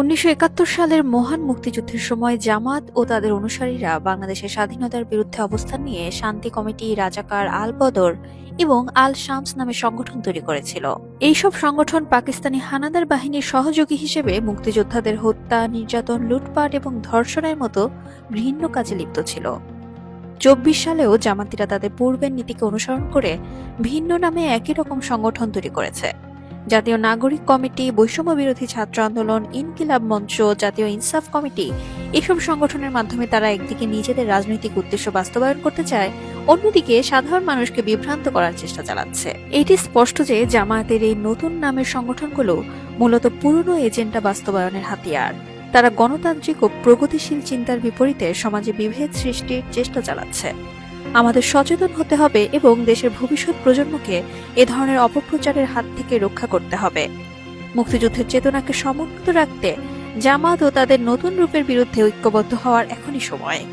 উনিশশো একাত্তর সালের মহান মুক্তিযুদ্ধের সময় জামাত ও তাদের অনুসারীরা বাংলাদেশের স্বাধীনতার বিরুদ্ধে অবস্থান নিয়ে শান্তি কমিটি, রাজাকার আল বদর এবং আল শামস নামে সংগঠন তৈরি করেছিল। এইসব সংগঠন পাকিস্তানি হানাদার বাহিনীর সহযোগী হিসেবে মুক্তিযোদ্ধাদের হত্যা, নির্যাতন, লুটপাট এবং ধর্ষণের মতো ঘৃণ্য কাজে লিপ্ত ছিল। চব্বিশ সালেও জামাতিরা তাদের পূর্বের নীতিকে অনুসরণ করে ভিন্ন নামে একই রকম সংগঠন তৈরি করেছে। জাতীয় নাগরিক কমিটি বৈষম্য বিরোধী ছাত্র আন্দোলন, ইনকিলাব মঞ্চ, জাতীয় ইনসাফ কমিটি, এসব সংগঠনের মাধ্যমে তারা একদিকে নিজেদের রাজনৈতিক উদ্দেশ্য বাস্তবায়ন করতে চায়, অন্যদিকে সাধারণ মানুষকে বিভ্রান্ত করার চেষ্টা চালাচ্ছে। এটি স্পষ্ট যে জামায়াতের এই নতুন নামের সংগঠনগুলো মূলত পুরনো এজেন্ডা বাস্তবায়নের হাতিয়ার। তারা গণতান্ত্রিক ও প্রগতিশীল চিন্তার বিপরীতে সমাজে বিভেদ সৃষ্টির চেষ্টা চালাচ্ছে। আমাদের সচেতন হতে হবে এবং দেশের ভবিষ্যৎ প্রজন্মকে এ ধরনের অপপ্রচারের হাত থেকে রক্ষা করতে হবে। মুক্তিযুদ্ধের চেতনাকে সমুন্নত রাখতে জামাত ও তাদের নতুন রূপের বিরুদ্ধে ঐক্যবদ্ধ হওয়ার এখনই সময়।